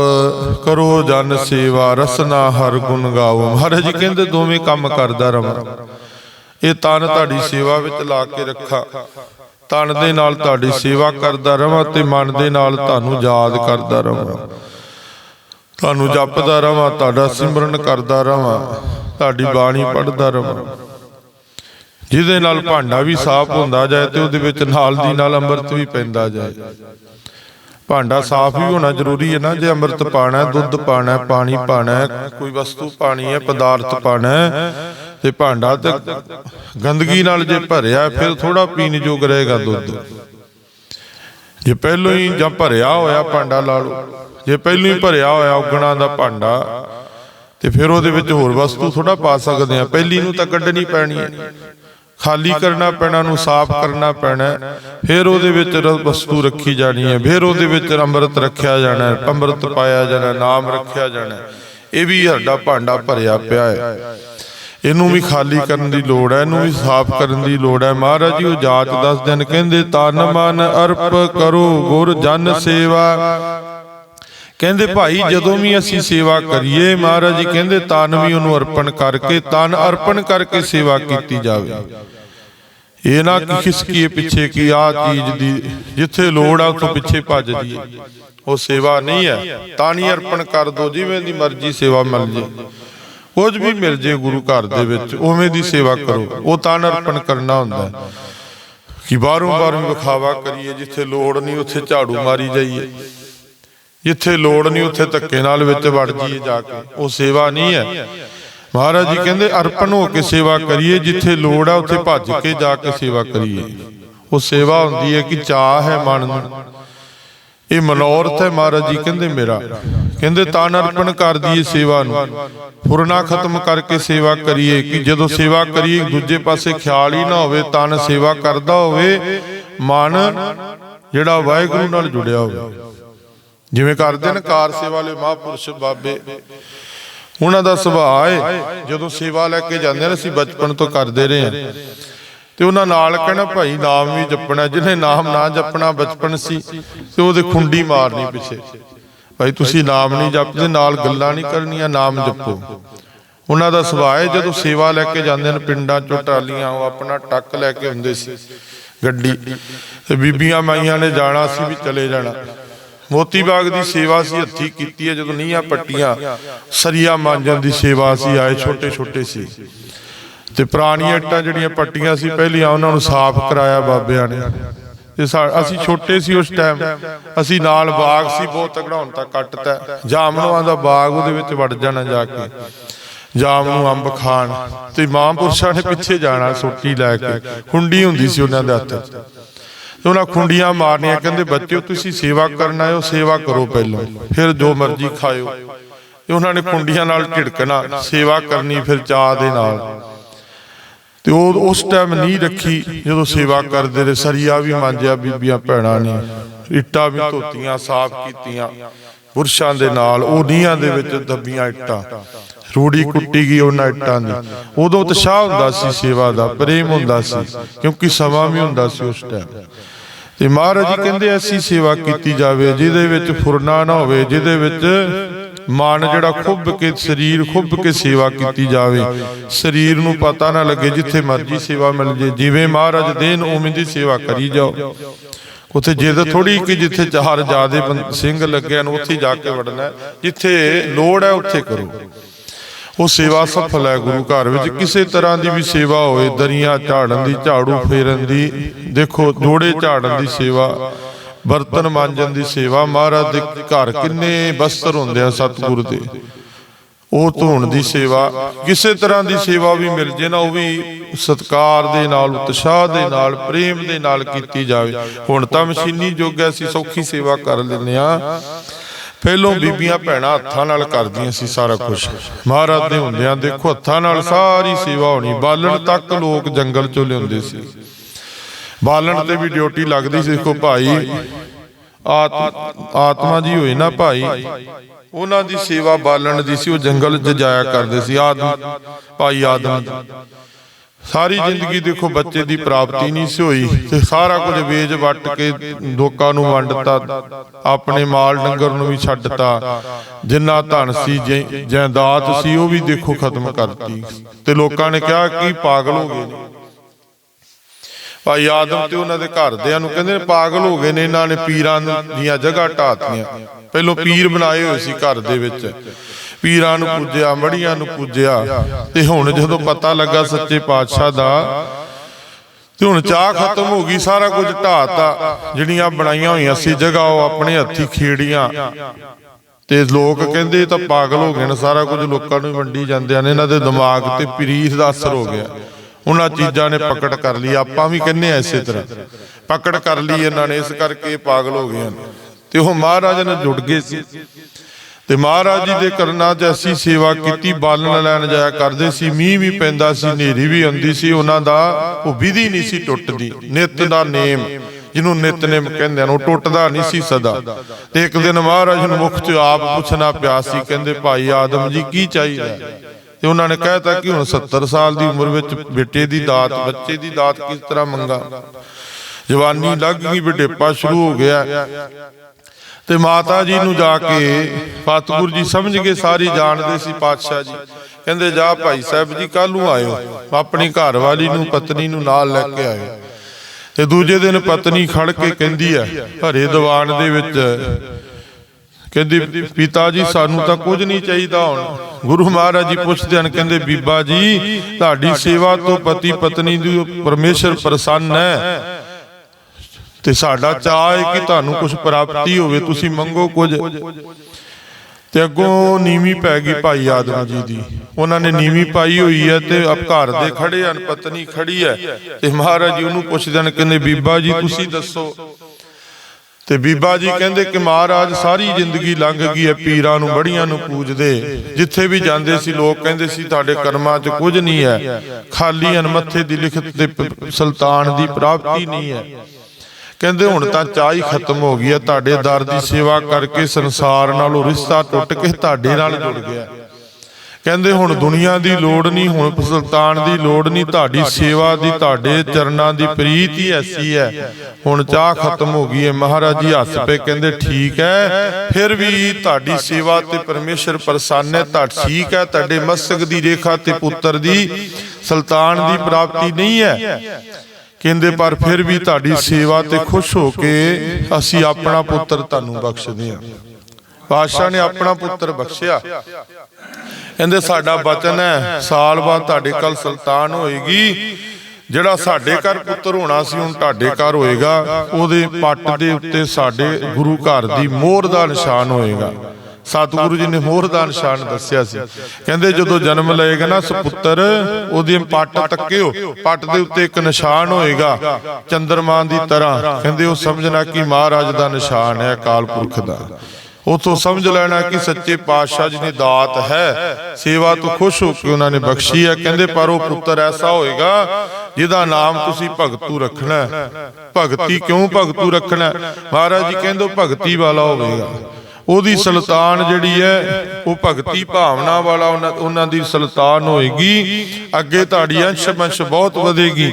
Speaker 1: ਕਰੋ ਜਨ ਸੇਵਾ, ਰਸਨਾ ਹਰ ਗੁਣ ਗਾਓ। ਮਹਾਰਾਜ ਜੀ ਕਹਿੰਦੇ, ਦੋਵੇਂ ਕੰਮ ਕਰਦਾ ਰਵਾਂ। ਇਹ ਤਨ ਤੁਹਾਡੀ ਸੇਵਾ ਵਿੱਚ ਲਾ ਕੇ ਰੱਖਾ। ਤਨ ਦੇ ਨਾਲ ਤੁਹਾਡੀ ਸੇਵਾ ਕਰਦਾ ਰਵਾਂ ਤੇ ਮਨ ਦੇ ਨਾਲ ਤੁਹਾਨੂੰ ਯਾਦ ਕਰਦਾ ਰਵਾਂ। ਤੁਹਾਨੂੰ ਜਪਦਾ ਰਵਾਂ, ਤੁਹਾਡਾ ਸਿਮਰਨ ਕਰਦਾ ਰਵਾਂ। ਤੁਹਾਡੀ ਬਾਣੀ ਪੜ੍ਹਦਾ ਰਵਾਂ। ਜਿਹਦੇ ਨਾਲ ਭਾਂਡਾ ਵੀ ਸਾਫ਼ ਹੁੰਦਾ ਜਾਏ ਤੇ ਉਹਦੇ ਵਿੱਚ ਨਾਲ ਦੀ ਨਾਲ ਅੰਮ੍ਰਿਤ ਵੀ ਪੈਂਦਾ ਜਾਏ। ਭਾਂਡਾ ਸਾਫ਼ ਵੀ ਹੋਣਾ ਜ਼ਰੂਰੀ ਹੈ ਨਾ, ਜੇ ਅੰਮ੍ਰਿਤ ਪਾਣਾ ਹੈ ਦੁੱਧ ਪਾਣਾ ਹੈ ਪਾਣੀ ਪਾਣਾ ਹੈ ਕੋਈ ਵਸਤੂ ਪਾਣੀ ਹੈ, ਪਦਾਰਥ ਪਾਣਾ ਹੈ, ਤੇ ਭਾਂਡਾ ਤੇ ਗੰਦਗੀ ਨਾਲ ਜੇ ਭਰਿਆ, ਫਿਰ ਥੋੜਾ ਪੀਣ ਯੋਗ ਰਹੇਗਾ ਦੁੱਧ। ਜੇ ਪਹਿਲੋਂ ਹੀ ਜਾਂ ਭਰਿਆ ਹੋਇਆ ਭਾਂਡਾ ਲਾ ਲਓ, ਜੇ ਪਹਿਲੋਂ ਹੀ ਭਰਿਆ ਹੋਇਆ ਉਗਣਾ ਦਾ ਭਾਂਡਾ, ਤੇ ਫਿਰ ਉਹਦੇ ਵਿੱਚ ਹੋਰ ਵਸਤੂ ਥੋੜਾ ਪਾ ਸਕਦੇ ਆ ਪਹਿਲੀ ਨੂੰ ਤਾਂ ਕੱਢਣੀ ਪੈਣੀ ਹੈ। ਖਾਲੀ ਕਰਨਾ ਪੈਣਾ ਨੂੰ ਸਾਫ਼ ਕਰਨਾ ਪੈਣਾ ਫਿਰ ਉਹਦੇ ਵਿੱਚ ਵਸਤੂ ਰੱਖੀ ਜਾਣੀ ਹੈ। ਫਿਰ ਉਹਦੇ ਵਿੱਚ ਅੰਮ੍ਰਿਤ ਰੱਖਿਆ ਜਾਣਾ ਅੰਮ੍ਰਿਤ ਪਾਇਆ ਜਾਣਾ ਨਾਮ ਰੱਖਿਆ ਜਾਣਾ ਇਹ ਵੀ ਸਾਡਾ ਭਾਂਡਾ ਭਰਿਆ ਪਿਆ ਹੈ। ਇਹਨੂੰ ਵੀ ਖਾਲੀ ਕਰਨ ਦੀ ਲੋੜ ਹੈ, ਇਹਨੂੰ ਵੀ ਸਾਫ਼ ਕਰਨ ਦੀ ਲੋੜ ਹੈ। ਮਹਾਰਾਜ ਜੀ, ਉਹ ਜਾਚ ਦੱਸਦੇ ਦਿਨ ਕਹਿੰਦੇ, ਤਨ ਮਨ ਅਰਪ ਕਰੋ, ਗੁਰ ਜਨ ਸੇਵਾ ਕਹਿੰਦੇ ਭਾਈ ਜਦੋਂ ਵੀ ਅਸੀਂ ਸੇਵਾ ਕਰੀਏ ਮਹਾਰਾਜ ਜੀ ਕਹਿੰਦੇ ਤਨ ਵੀ ਉਹਨੂੰ ਅਰਪਣ ਕਰਕੇ ਤਨ ਅਰਪਣ ਕਰਕੇ ਸੇਵਾ ਕੀਤੀ ਜਾਵੇ। ਇਹ ਨਾ ਕਿ ਖਿਸਕੀਏ ਪਿੱਛੇ ਕਿ ਆ ਚੀਜ਼ ਦੀ ਜਿੱਥੇ ਲੋੜ ਆ ਉੱਥੋਂ ਪਿੱਛੇ ਭੱਜ ਜੀਏ ਉਹ ਸੇਵਾ ਨਹੀਂ ਹੈ। ਤਨ ਹੀ। ਅਰਪਣ ਕਰ ਦੋ ਜਿਵੇਂ ਦੀ ਮਰਜ਼ੀ ਸੇਵਾ ਮਿਲ ਜੇ ਕੁਝ ਵੀ ਮਿਲ ਜੇ ਗੁਰੂ ਘਰ ਦੇ ਵਿੱਚ ਉਵੇਂ ਦੀ ਸੇਵਾ ਕਰੋ। ਉਹ ਤਨ ਅਰਪਣ ਕਰਨਾ ਹੁੰਦਾ ਹੈ। ਕਿ ਬਾਹਰੋਂ ਬਾਹਰੋਂ ਵਿਖਾਵਾ ਕਰੀਏ ਜਿੱਥੇ ਲੋੜ ਨਹੀਂ ਉੱਥੇ ਝਾੜੂ ਮਾਰੀ ਜਾਈਏ ਜਿੱਥੇ ਲੋੜ ਨਹੀਂ ਉੱਥੇ ਧੱਕੇ ਨਾਲ ਵਿੱਚ ਵੜ ਜਾਈਏ ਜਾ ਕੇ। ਉਹ ਸੇਵਾ ਨਹੀਂ ਹੈ। ਮਹਾਰਾਜ ਜੀ ਕਹਿੰਦੇ ਅਰਪਣ ਹੋ ਕੇ ਸੇਵਾ ਕਰੀਏ ਜਿੱਥੇ ਲੋੜ ਆ ਉੱਥੇ ਭੱਜ ਕੇ ਜਾ ਕੇ ਸੇਵਾ ਕਰੀਏ। ਉਹ ਸੇਵਾ ਹੁੰਦੀ ਹੈ ਕਿ ਚਾਹ ਹੈ ਮਨ ਨੂੰ ਇਹ ਮਨੋਰਥ ਹੈ ਮਹਾਰਾਜ ਜੀ ਕਹਿੰਦੇ ਮੇਰਾ। ਕਹਿੰਦੇ ਤਾਨ ਅਰਪਣ ਕਰ ਦਈਏ ਸੇਵਾ ਨੂੰ। ਫੁਰਨਾ ਖਤਮ ਕਰਕੇ ਸੇਵਾ ਕਰੀਏ ਕਿ ਜਦੋਂ ਸੇਵਾ ਕਰੀਏ ਦੂਜੇ ਪਾਸੇ ਖਿਆਲ ਹੀ ਨਾ ਹੋਵੇ ਤਨ ਸੇਵਾ ਕਰਦਾ ਹੋਵੇ ਮਨ ਜਿਹੜਾ ਵਾਹਿਗੁਰੂ ਨਾਲ ਜੁੜਿਆ ਹੋਵੇ। ਜਿਵੇਂ ਕਰਦੇ ਨੇ ਕਾਰ ਸੇਵਾ ਵਾਲੇ ਮਹਾਂਪੁਰਸ਼ ਬਾਬੇ। ਉਹਨਾਂ ਦਾ ਸੁਭਾਅ ਹੈ, ਜਦੋਂ ਸੇਵਾ ਲੈ ਕੇ ਜਾਂਦੇ ਨੇ, ਅਸੀਂ ਬਚਪਨ ਤੋਂ ਕਰਦੇ ਰਹੇ ਹਾਂ। ਤੇ ਉਹਨਾਂ ਨਾਲ ਕਹਿਣਾ, ਭਾਈ, ਨਾਮ ਵੀ ਜਪਣਾ, ਜਿਹਨੇ ਨਾਮ ਨਾ ਜਪਣਾ, ਬਚਪਨ ਸੀ, ਤੇ ਉਹਦੇ ਖੁੰਡੀ ਮਾਰਨੀ ਪਿੱਛੇ। ਭਾਈ, ਤੁਸੀਂ ਨਾਮ ਨਹੀਂ ਜਪਦੇ, ਨਾਲ ਗੱਲਾਂ ਨਹੀਂ ਕਰਨੀਆਂ, ਨਾਮ ਜਪੋ। ਉਹਨਾਂ ਦਾ ਸੁਭਾਅ ਹੈ, ਜਦੋਂ ਸੇਵਾ ਲੈ ਕੇ ਜਾਂਦੇ ਨੇ, ਪਿੰਡਾਂ ਚੋਂ ਟਰਾਲੀਆਂ, ਉਹ ਆਪਣਾ ਟੱਕ ਲੈ ਕੇ ਹੁੰਦੇ ਸੀ, ਗੱਡੀ। ਤੇ ਬੀਬੀਆਂ ਮਾਈਆਂ ਨੇ ਜਾਣਾ ਸੀ ਵੀ ਚਲੇ ਜਾਣਾ। ਮੋਤੀ ਬਾਗ ਦੀ ਸੇਵਾ ਸੀ ਹੱਥੀ ਕੀਤੀ ਹੈ, ਜਦੋਂ ਨੀਹਾਂ ਪੱਟੀਆਂ, ਸਰੀਆ ਮਾਂਜਣ ਦੀ ਸੇਵਾ ਸੀ ਆਏ ਛੋਟੇ ਛੋਟੇ ਸੀ। ਤੇ ਪੁਰਾਣੀਆਂ ਇੱਟਾਂ ਜਿਹੜੀਆਂ ਪੱਟੀਆਂ ਸੀ, ਪਹਿਲੀਆਂ ਉਹਨਾਂ ਨੂੰ ਸਾਫ਼ ਕਰਾਇਆ ਬਾਬਿਆਂ ਨੇ। ਤੇ ਅਸੀਂ ਛੋਟੇ ਸੀ ਉਸ ਟਾਈਮ, ਅਸੀਂ ਨਾਲ ਬਾਗ ਸੀ, ਬਹੁਤ ਤਗੜਾ ਹੁਣ ਤੱਕ ਕੱਟਤਾ ਜਾਮਨੂਆਂ ਦਾ ਬਾਗ ਉਹਦੇ ਵਿੱਚ ਵੜ ਜਾਣਾ ਜਾ ਕੇ। ਜਾਮ ਨੂੰ ਅੰਬ ਖਾਣ। ਤੇ ਮਹਾਂਪੁਰਸ਼ਾਂ ਨੇ ਪਿੱਛੇ ਜਾਣਾ, ਸੋਟੀ ਲੈ ਕੇ। ਖੁੰਡੀ ਹੁੰਦੀ ਸੀ ਉਹਨਾਂ ਦੇ ਹੱਥ। ਤੇ ਉਹਨਾਂ ਖੁੰਡੀਆਂ ਮਾਰਨੀਆਂ, ਕਹਿੰਦੇ ਬੱਚਿਓ ਤੁਸੀਂ ਸੇਵਾ ਕਰਨ ਆਇਓ, ਸੇਵਾ ਕਰੋ ਪਹਿਲਾਂ, ਫਿਰ ਜੋ ਮਰਜ਼ੀ ਖਾਇਓ। ਤੇ ਉਹਨਾਂ ਨੇ ਖੁੰਡੀਆਂ ਨਾਲ ਢਿੜਕਣਾ, ਸੇਵਾ ਕਰਨੀ ਫਿਰ ਚਾਹ ਦੇ ਨਾਲ। ਤੇ ਉਹ ਉਸ ਟਾਈਮ ਨਹੀਂ ਰੱਖੀ, ਜਦੋਂ ਸੇਵਾ ਕਰਦੇ ਰਹੇ, ਸਰੀਆ ਵੀ ਮਾਂਜਿਆ, ਬੀਬੀਆਂ, ਭੈਣਾਂ ਨੇ। ਇੱਟਾਂ ਵੀ ਧੋਤੀਆਂ, ਸਾਫ਼ ਕੀਤੀਆਂ। ਪੁਰਸ਼ਾਂ ਦੇ ਨਾਲ, ਉਹ ਨੀਹਾਂ ਦੇ ਵਿੱਚ ਦੱਬੀਆਂ ਇੱਟਾਂ। ਰੂੜੀ ਕੁੱਟੀ ਗਈ ਉਹ ਇੱਟਾਂ ਦੀ। ਉਦੋਂ ਉਤਸ਼ਾਹ ਹੁੰਦਾ ਸੀ ਸੇਵਾ ਦਾ, ਪ੍ਰੇਮ ਹੁੰਦਾ ਸੀ, ਕਿਉਂਕਿ ਸਮਾਂ ਵੀ ਹੁੰਦਾ ਸੀ ਉਸ ਟਾਈਮ ਤੇ ਮਹਾਰਾਜ ਜੀ ਕਹਿੰਦੇ ਐਸੀ ਸੇਵਾ ਕੀਤੀ ਜਾਵੇ ਜਿਹਦੇ ਵਿੱਚ ਫੁਰਨਾ ਨਾ ਹੋਵੇ, ਜਿਹਦੇ ਵਿੱਚ ਮਨ ਜਿਹੜਾ ਖੁੱਭ ਕੇ, ਸਰੀਰ ਖੁੱਭ ਕੇ ਸੇਵਾ ਕੀਤੀ ਜਾਵੇ। ਸਰੀਰ ਨੂੰ ਪਤਾ ਨਾ ਲੱਗੇ ਜਿੱਥੇ ਮਰਜ਼ੀ ਸੇਵਾ ਮਿਲ ਜੇ, ਜਿਵੇਂ ਮਹਾਰਾਜ ਦੇਨ ਉਵੇਂ ਦੀ ਸੇਵਾ ਕਰੀ ਜਾਓ। ਉੱਥੇ ਜਿੱਦ ਥੋੜੀ ਕਿ ਜਿੱਥੇ ਚਾਰ ਜਾਦੇ ਬੰ- ਸਿੰਘ ਲੱਗੇ ਹਨ ਉੱਥੇ ਜਾ ਕੇ ਵੜਨਾ ਜਿੱਥੇ ਲੋੜ ਹੈ ਉੱਥੇ ਕਰੋ। ਉਹ ਸੇਵਾ ਸਫਲ ਹੈ ਗੁਰੂ ਘਰ ਵਿੱਚ। ਕਿਸੇ ਤਰ੍ਹਾਂ ਦੀ ਵੀ ਸੇਵਾ ਹੋਵੇ, ਦਰੀਆਂ ਝਾੜਨ ਦੀ, ਝਾੜੂ ਫੇਰਨ ਦੀ, ਦੇਖੋ ਜੋੜੇ ਝਾੜਨ ਦੀ ਸੇਵਾ, ਬਰਤਨ ਮਾਂਜਣ ਦੀ ਸੇਵਾ, ਮਹਾਰਾਜ ਦੇ ਘਰ ਕਿੰਨੇ ਬਸਤਰ ਹੁੰਦੇ ਆ ਸਤਿਗੁਰੂ ਦੇ। ਉਹ ਧੋਣ ਦੀ ਸੇਵਾ, ਕਿਸੇ ਤਰ੍ਹਾਂ ਦੀ ਸੇਵਾ ਵੀ ਮਿਲ ਜੇ ਨਾ, ਉਹ ਵੀ ਸਤਕਾਰ ਦੇ ਨਾਲ, ਉਤਸ਼ਾਹ ਦੇ ਨਾਲ, ਪ੍ਰੇਮ ਦੇ ਨਾਲ ਕੀਤੀ ਜਾਵੇ। ਹੁਣ ਤਾਂ ਮਸ਼ੀਨੀ ਯੁੱਗ ਹੈ ਅਸੀਂ ਸੌਖੀ ਸੇਵਾ ਕਰ ਲੈਂਦੇ ਆ। ਪਹਿਲੋਂ ਬੀਬੀਆਂ ਭੈਣਾਂ ਹੱਥਾਂ ਨਾਲ ਕਰਦੀਆਂ ਸੀ ਸਾਰਾ ਕੁਝ ਮਹਾਰਾਜ ਦੇ ਹੁੰਦਿਆਂ ਦੇਖੋ ਹੱਥਾਂ ਨਾਲ ਸਾਰੀ ਸੇਵਾ ਹੋਣੀ। ਬਾਲਣ ਤੱਕ ਲੋਕ ਜੰਗਲ ਚੋਂ ਲਿਆਉਂਦੇ ਸੀ। ਬਾਲਣ ਤੇ ਵੀ ਡਿਊਟੀ ਲੱਗਦੀ ਸੀ। ਦੇਖੋ ਭਾਈ ਆਤ- ਆਤਮਾ ਜੀ ਹੋਏ ਨਾ ਭਾਈ। ਉਹਨਾਂ ਦੀ ਸੇਵਾ ਬਾਲਣ ਦੀ ਸੀ। ਉਹ ਜੰਗਲ 'ਚ ਜਾਇਆ ਕਰਦੇ ਸੀ। ਆਦਮ ਭਾਈ ਆਦਮ। ਸਾਰੀ ਜ਼ਿੰਦਗੀ ਦੇਖੋ ਬੱਚੇ ਦੀ ਪ੍ਰਾਪਤੀ ਨਹੀਂ ਸੀ ਹੋਈ। ਤੇ ਸਾਰਾ ਕੁਝ ਵੇਚ ਵੱਟ ਕੇ ਲੋਕਾਂ ਨੂੰ ਵੰਡਤਾ ਆਪਣੇ ਮਾਲ ਡੰਗਰ ਨੂੰ ਵੀ ਛੱਡਤਾ। ਜਿੰਨਾ ਧਨ ਸੀ ਜਾਇਦਾਦ ਸੀ ਉਹ ਵੀ ਦੇਖੋ ਖਤਮ ਕਰਤੀ। ਤੇ ਲੋਕਾਂ ਨੇ ਕਿਹਾ ਕਿ ਪਾਗਲ ਹੋ ਗਏ ਨੇ। ਭਾਈ ਆਦਮ ਤੇ ਉਹਨਾਂ ਦੇ ਘਰਦਿਆਂ ਨੂੰ ਕਹਿੰਦੇ ਪਾਗਲ ਹੋ ਗਏ ਨੇ ਇਹਨਾਂ ਨੇ ਪੀਰਾਂ ਦੀਆਂ ਜਗ੍ਹਾ ਢਾਤੀਆਂ ਪਹਿਲੋਂ ਪੀਰ ਬਣਾਏ ਹੋਏ ਸੀ ਘਰ ਦੇ ਵਿੱਚ। ਪੀਰਾਂ ਨੂੰ ਪੂਜਿਆ, ਮੜੀਆਂ ਨੂੰ ਪੂਜਿਆ। ਤੇ ਹੁਣ ਜਦੋਂ ਪਤਾ ਲੱਗਾ ਸੱਚੇ ਪਾਤਸ਼ਾਹ ਦਾ, ਤੇ ਹੁਣ ਚਾਹ ਖਤਮ ਹੋ ਗਈ, ਸਾਰਾ ਕੁਝ ਢਾਤਾ ਜਿਹੜੀਆਂ ਬਣਾਈਆਂ ਹੋਈਆਂ ਸੀ, ਜਗ੍ਹਾ ਉਹ ਆਪਣੇ ਹੱਥੀ ਖੇੜੀਆਂ। ਤੇ ਲੋਕ ਕਹਿੰਦੇ ਤਾਂ ਪਾਗਲ ਹੋ ਗਏ ਨੇ, ਸਾਰਾ ਕੁਝ ਲੋਕਾਂ ਨੂੰ ਵੰਡੀ ਜਾਂਦੇ ਨੇ, ਇਹਨਾਂ ਦੇ ਦਿਮਾਗ ਤੇ ਪੀਰੀਸ ਦਾ ਅਸਰ ਹੋ ਗਿਆ। ਉਹਨਾਂ ਚੀਜ਼ਾਂ ਨੇ ਪਕੜ ਕਰ ਲਈ, ਆਪਾਂ ਵੀ ਕਹਿੰਨੇ ਆ ਇਸੇ ਤਰ੍ਹਾਂ। ਪਕੜ ਕਰ ਲਈ ਇਹਨਾਂ ਨੇ, ਇਸ ਕਰਕੇ ਪਾਗਲ ਹੋ ਗਏ ਹਨ। ਤੇ ਉਹ ਮਹਾਰਾਜ ਨਾਲ ਜੁੜ ਗਏ ਸੀ। ਤੇ ਮਹਾਰਾਜ ਜੀ ਦੇ ਕਰਨਾ 'ਚ ਅਸੀਂ ਸੇਵਾ ਕੀਤੀ ਬਾਲਣ ਲੈਣ ਜਾਇਆ ਕਰਦੇ ਸੀ, ਮੀਂਹ ਵੀ ਪੈਂਦਾ ਸੀ, ਹਨੇਰੀ ਵੀ ਆਉਂਦੀ ਸੀ, ਉਹਨਾਂ ਦਾ ਉਹ ਵਿਧੀ ਨਹੀਂ ਸੀ ਟੁੱਟਦੀ, ਨਿਤ ਦਾ ਨੇਮ, ਜਿਹਨੂੰ ਨਿਤਨੇਮ ਕਹਿੰਦੇ ਨੇ ਉਹ ਟੁੱਟਦਾ ਨਹੀਂ ਸੀ ਸਦਾ। ਤੇ ਇੱਕ ਦਿਨ ਮਹਾਰਾਜ ਨੂੰ ਮੁਖ 'ਚ ਆਪ ਪੁੱਛਣਾ ਪਿਆ ਸੀ, ਕਹਿੰਦੇ ਭਾਈ ਆਦਮ ਜੀ, ਕੀ ਚਾਹੀਦਾ ਤੇ ਉਹਨਾਂ ਨੇ ਕਹਿਤਾ ਕਿ ਹੁਣ 70 ਸਾਲ ਦੀ ਉਮਰ ਵਿੱਚ ਬੇਟੇ ਦੀ ਦਾਤ, ਬੱਚੇ ਦੀ ਦਾਤ ਕਿਸ ਤਰ੍ਹਾਂ ਮੰਗਾ? ਜਵਾਨੀ ਲੱਗ ਗਈ, ਵਡੇਪਾ ਸ਼ੁਰੂ ਹੋ ਗਿਆ। ਤੇ ਮਾਤਾ ਜੀ ਨੂੰ ਜਾ ਕੇ ਫਤਿਹਗੁਰ ਜੀ ਸਮਝ ਕੇ ਸਾਰੀ ਜਾਣਦੇ ਸੀ ਪਾਤਸ਼ਾਹ ਜੀ। ਕਹਿੰਦੇ ਜਾ ਭਾਈ ਸਾਹਿਬ ਜੀ ਕੱਲ ਨੂੰ ਆਇਓ। ਆਪਣੀ ਘਰ ਵਾਲੀ ਨੂੰ ਪਤਨੀ ਨੂੰ ਨਾਲ ਲੈ ਕੇ ਆਇਓ। ਤੇ ਦੂਜੇ ਦਿਨ ਪਤਨੀ ਖੜ ਕੇ ਕਹਿੰਦੀ ਹੈ ਹਰੇ ਦੀਵਾਨ ਦੇ ਵਿੱਚ ਕਹਿੰਦੀ ਪਿਤਾ ਜੀ ਸਾਨੂੰ ਤਾਂ ਕੁਝ ਨਹੀਂ ਚਾਹੀਦਾ ਹੁਣ। ਗੁਰੂ ਮਹਾਰਾਜ ਜੀ ਪੁੱਛਦੇ ਹਨ ਕਹਿੰਦੇ ਬੀਬਾ ਜੀ ਤੁਹਾਡੀ ਸੇਵਾ ਤੋਂ ਪਤੀ ਪਤਨੀ ਦੀ ਪਰਮੇਸ਼ਰ ਪ੍ਰਸੰਨ ਹੈ। ਤੇ ਸਾਡਾ ਚਾਹ ਹੈ ਕਿ ਤੁਹਾਨੂੰ ਕੁਝ ਪ੍ਰਾਪਤੀ ਹੋਵੇ ਤੁਸੀਂ ਮੰਗੋ ਕੁਝ। ਤੇ ਅੱਗੋਂ ਨੀਵੀਂ ਪੈ ਗਈ ਭਾਈ ਆਦਮ ਜੀ ਦੀ। ਉਹਨਾਂ ਨੇ ਨੀਵੀਂ ਪਾਈ ਹੋਈ ਹੈ ਤੇ ਅਬ ਘਰ ਦੇ ਖੜੇ ਹਨ ਪਤਨੀ ਖੜੀ ਹੈ। ਤੇ ਮਹਾਰਾਜ ਜੀ ਉਹਨੂੰ ਪੁੱਛਦੇ ਹਨ ਕਹਿੰਦੇ ਬੀਬਾ ਜੀ ਤੁਸੀਂ ਦੱਸੋ। ਤੇ ਬੀਬਾ ਜੀ ਕਹਿੰਦੇ ਕਿ ਮਹਾਰਾਜ ਸਾਰੀ ਜ਼ਿੰਦਗੀ ਲੰਘ ਗਈ ਹੈ ਪੀਰਾਂ ਨੂੰ ਬੜੀਆਂ ਨੂੰ ਪੂਜਦੇ। ਜਿੱਥੇ ਵੀ ਜਾਂਦੇ ਸੀ ਲੋਕ ਕਹਿੰਦੇ ਸੀ ਤੁਹਾਡੇ ਕਰਮਾਂ 'ਚ ਕੁਝ ਨਹੀਂ ਹੈ। ਖਾਲੀ ਹਨ ਮੱਥੇ ਦੀ ਲਿਖਤ ਤੇ ਸੁਲਤਾਨ ਦੀ ਪ੍ਰਾਪਤੀ ਨਹੀਂ ਹੈ ਕਹਿੰਦੇ ਹੁਣ ਤਾਂ ਚਾਹ ਹੀ ਖਤਮ ਹੋ ਗਈ ਹੈ, ਤੁਹਾਡੇ ਦਰ ਦੀ ਸੇਵਾ ਕਰਕੇ ਸੰਸਾਰ ਨਾਲੋਂ ਰਿਸ਼ਤਾ ਟੁੱਟ ਕੇ ਤੁਹਾਡੇ ਨਾਲ ਜੁੜ ਗਿਆ। ਕਹਿੰਦੇ ਹੁਣ ਦੁਨੀਆ ਦੀ ਲੋੜ ਨਹੀਂ, ਹੁਣ ਸੁਲਤਾਨ ਦੀ ਲੋੜ ਨਹੀਂ, ਤੁਹਾਡੀ ਸੇਵਾ ਦੀ, ਤੁਹਾਡੇ ਚਰਨਾਂ ਦੀ ਪ੍ਰੀਤ ਹੀ ਐਸੀ ਹੈ। ਹੁਣ ਚਾਹ ਖਤਮ ਹੋ ਗਈ ਹੈ, ਮਹਾਰਾਜ ਜੀ ਹੱਸ ਪਏ, ਕਹਿੰਦੇ ਠੀਕ ਹੈ, ਫਿਰ ਵੀ ਤੁਹਾਡੀ ਸੇਵਾ ਤੇ ਪਰਮੇਸ਼ਰ ਪ੍ਰਸੰਨ ਹੈ ਤਾਂ ਠੀਕ ਹੈ, ਤੁਹਾਡੇ ਮਸਤਕ ਦੀ ਰੇਖਾ ਤੇ ਪੁੱਤਰ ਦੀ ਸੁਲਤਾਨ ਦੀ ਪ੍ਰਾਪਤੀ ਨਹੀਂ ਹੈ। ਕਹਿੰਦੇ ਪਰ ਫਿਰ ਵੀ ਤੁਹਾਡੀ ਸੇਵਾ ਤੇ ਖੁਸ਼ ਹੋ ਕੇ ਅਸੀਂ ਆਪਣਾ ਪੁੱਤਰ ਤੁਹਾਨੂੰ ਬਖਸ਼ਦੇ ਹਾਂ। ਪਾਤਸ਼ਾਹ ਨੇ ਆਪਣਾ ਪੁੱਤਰ ਬਖਸ਼ਿਆ। ਕਹਿੰਦੇ ਸਾਡਾ ਬਚਨ ਹੈ। ਸਾਲ ਬਾਅਦ ਤੁਹਾਡੇ ਕੱਲ ਸੁਲਤਾਨ ਹੋਏਗੀ। ਜਿਹੜਾ ਸਾਡੇ ਘਰ ਪੁੱਤਰ ਹੋਣਾ ਸੀ ਹੁਣ ਤੁਹਾਡੇ ਘਰ ਹੋਏਗਾ ਉਹਦੇ ਪੱਟ ਦੇ ਉੱਤੇ ਸਾਡੇ ਗੁਰੂ ਘਰ ਦੀ ਮੋਹਰ ਦਾ ਨਿਸ਼ਾਨ ਹੋਏਗਾ। ਸਤਿਗੁਰੂ ਜੀ ਨੇ ਹੋਰ ਦਾ ਨਿਸ਼ਾਨ ਦੱਸਿਆ ਸੀ। ਕਹਿੰਦੇ ਜਦੋਂ ਜਨਮ ਲਏਗਾ ਨਾ ਸੁਪੁੱਤਰ, ਉਹਦੇ ਪੱਟ ਤੱਕਿਓ ਪੱਟ ਦੇ ਉੱਤੇ ਇੱਕ ਨਿਸ਼ਾਨ ਹੋਏਗਾ ਚੰਦਰਮਾਨ ਦੀ ਤਰ੍ਹਾਂ। ਕਹਿੰਦੇ ਉਹ ਸਮਝਣਾ ਕਿ ਮਹਾਰਾਜ ਦਾ ਨਿਸ਼ਾਨ ਹੈ ਅਕਾਲ ਪੁਰਖ ਦਾ। ਉਥੋਂ ਸਮਝ ਲੈਣਾ ਕਿ ਸੱਚੇ ਪਾਤਸ਼ਾਹ ਜੀ ਨੇ ਦਾਤ ਹੈ। ਸੇਵਾ ਤੋਂ ਖੁਸ਼ ਹੋ ਕੇ ਉਹਨਾਂ ਨੇ ਬਖਸ਼ੀ ਹੈ। ਕਹਿੰਦੇ ਪਰ ਉਹ ਪੁੱਤਰ ਐਸਾ ਹੋਏਗਾ, ਜਿਹਦਾ ਨਾਮ ਤੁਸੀਂ ਭਗਤੂ ਰੱਖਣਾ ਭਗਤੀ ਕਿਉਂ ਭਗਤੂ ਰੱਖਣਾ ਮਹਾਰਾਜ ਜੀ ਕਹਿੰਦੇ ਉਹ ਭਗਤੀ ਵਾਲਾ ਹੋਵੇਗਾ। ਉਹਦੀ ਸੁਲਤਾਨ ਜਿਹੜੀ ਹੈ ਉਹ ਭਗਤੀ ਭਾਵਨਾ ਵਾਲਾ ਉਹਨਾਂ ਦੀ ਸੁਲਤਾਨ ਹੋਏਗੀ। ਅੱਗੇ ਤੁਹਾਡੀ ਅੰਸ਼ ਬੰਸ਼ ਬਹੁਤ ਵਧੇਗੀ।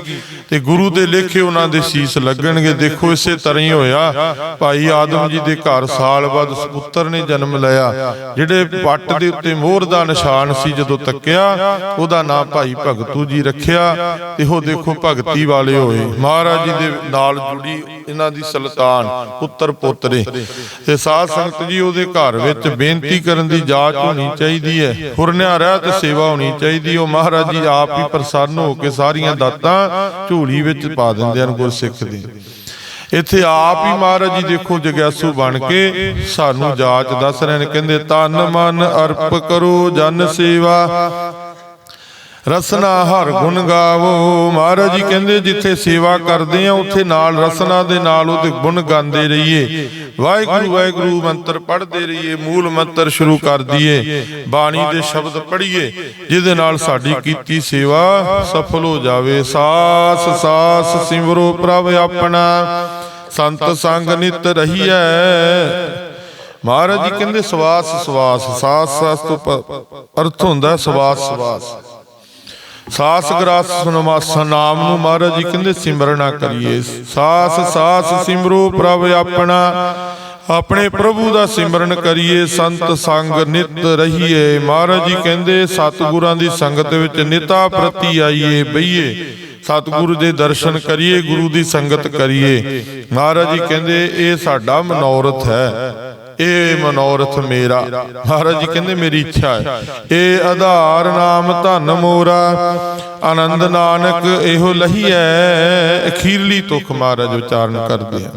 Speaker 1: ਤੇ ਗੁਰੂ ਦੇ ਲੇਖੇ ਉਹਨਾਂ ਦੇ ਸੀਸ ਲੱਗਣਗੇ। ਦੇਖੋ ਇਸੇ ਤਰ੍ਹਾਂ ਹੀ ਹੋਇਆ। ਭਾਈ ਆਦਮ ਜੀ ਦੇ ਘਰ ਸਾਲ ਬਾਅਦ ਸੁਪੁੱਤਰ ਨੇ ਜਨਮ ਲਿਆ। ਜਿਹੜੇ ਪੱਟ ਦੇ ਉੱਤੇ ਮੋਹਰ ਦਾ ਨਿਸ਼ਾਨ ਸੀ ਜਦੋਂ ਤੱਕਿਆ, ਉਹਦਾ ਨਾਮ ਭਾਈ ਭਗਤੂ ਜੀ ਰੱਖਿਆ। ਤੇ ਉਹ ਦੇਖੋ ਭਗਤੀ ਵਾਲੇ ਹੋਏ। ਮਹਾਰਾਜ ਜੀ ਦੇ ਨਾਲ ਜੁੜੀ ਇਹਨਾਂ ਦੀ ਸੁਲਤਾਨ, ਪੁੱਤਰ ਪੋਤਰੇ। ਤੇ ਸਾਧ ਸੰਗਤ ਜੀ, ਉਹਦੇ ਘਰ ਵਿੱਚ ਬੇਨਤੀ ਕਰਨ ਦੀ ਜਾਚ ਹੋਣੀ ਚਾਹੀਦੀ ਹੈ। ਹੁਰਨਿਆ ਰਹਿਤ ਸੇਵਾ ਹੋਣੀ ਚਾਹੀਦੀ। ਉਹ ਮਹਾਰਾਜ ਜੀ ਆਪ ਹੀ ਪ੍ਰਸੰਨ ਹੋ ਕੇ ਸਾਰੀਆਂ ਦਾਤਾਂ ਝੋਲੀ ਵਿੱਚ ਪਾ ਦਿੰਦੇ ਹਨ ਗੁਰਸਿੱਖ ਦੇ। ਇੱਥੇ ਆਪ ਹੀ ਮਹਾਰਾਜ ਜੀ ਦੇਖੋ ਜਗਿਆਸੂ ਬਣ ਕੇ ਸਾਨੂੰ ਜਾਚ ਦੱਸ ਰਹੇ ਨੇ, ਕਹਿੰਦੇ ਤਨ ਮਨ ਅਰਪ ਕਰੋ ਜਨ ਸੇਵਾ, ਰਸਨਾ ਹਰ ਗੁਣ ਗਾਵੋ। ਮਹਾਰਾਜ ਜੀ ਕਹਿੰਦੇ, ਜਿੱਥੇ ਸੇਵਾ ਕਰਦੇ ਆ ਉੱਥੇ ਨਾਲ ਰਸਨਾ ਦੇ ਨਾਲ ਉਹਦੇ ਗੁਣ ਗਾਉਂਦੇ ਰਹੀਏ। ਵਾਹਿਗੁਰੂ ਵਾਹਿਗੁਰੂ, ਮੰਤਰ ਪੜ੍ਹਦੇ ਰਹੀਏ, ਮੂਲ ਮੰਤਰ ਸ਼ੁਰੂ ਕਰ ਦਈਏ, ਬਾਣੀ ਦੇ ਸ਼ਬਦ ਪੜ੍ਹੀਏ, ਜਿਹਦੇ ਨਾਲ ਸਾਡੀ ਕੀਤੀ ਸੇਵਾ ਸਫਲ ਹੋ ਜਾਵੇ। ਸਾਸ ਸਾਸ ਸਿਮਰੋ ਪ੍ਰਭ ਆਪਣਾ, ਸੰਤ ਸੰਗ ਨਿਤ ਰਹੀਐ। ਮਹਾਰਾਜ ਜੀ ਕਹਿੰਦੇ ਸਵਾਸ ਸਵਾਸ, ਸਾਸ ਸਾਸ ਤੋਂ ਅਰਥ ਹੁੰਦਾ ਸਵਾਸ ਸਵਾਸ। ਸਾਸ ਗਰਾਸ ਸੁਨਮਾਸ ਨਾਮ ਨੂੰ ਮਹਾਰਾਜ ਜੀ ਕਹਿੰਦੇ ਸਿਮਰਨਾ ਕਰੀਏ। ਸਾਸ ਸਾਸ ਸਿਮਰੋ ਪ੍ਰਭ ਆਪਣਾ, ਆਪਣੇ ਪ੍ਰਭੂ ਦਾ ਸਿਮਰਨ ਕਰੀਏ। ਸੰਤ ਸੰਗ ਨਿਤ ਰਹੀਏ। ਮਹਾਰਾਜ ਜੀ ਕਹਿੰਦੇ, ਸਤਿਗੁਰਾਂ ਦੀ ਸੰਗਤ ਵਿੱਚ ਨਿਤਾ ਪ੍ਰਤੀ ਆਈਏ, ਬਈਏ। ਸਤਿਗੁਰੂ ਦੇ ਦਰਸ਼ਨ ਕਰੀਏ, ਗੁਰੂ ਦੀ ਸੰਗਤ ਕਰੀਏ। ਮਹਾਰਾਜ ਜੀ ਕਹਿੰਦੇ, ਇਹ ਸਾਡਾ ਮਨੋਰਥ ਹੈ। ਇਹ ਮਨੋਰਥ ਮੇਰਾ। ਮਹਾਰਾਜ ਜੀ ਕਹਿੰਦੇ ਮੇਰੀ ਇੱਛਾ ਹੈ। ਇਹ ਆਧਾਰ ਨਾਮ ਧਨ ਮੋਰਾ। ਆਨੰਦ ਨਾਨਕ ਇਹੋ ਲਹੀਐ। ਅਖੀਰਲੀ ਤੁਖ ਮਹਾਰਾਜ ਉਚਾਰਨ ਕਰਦੇ ਆ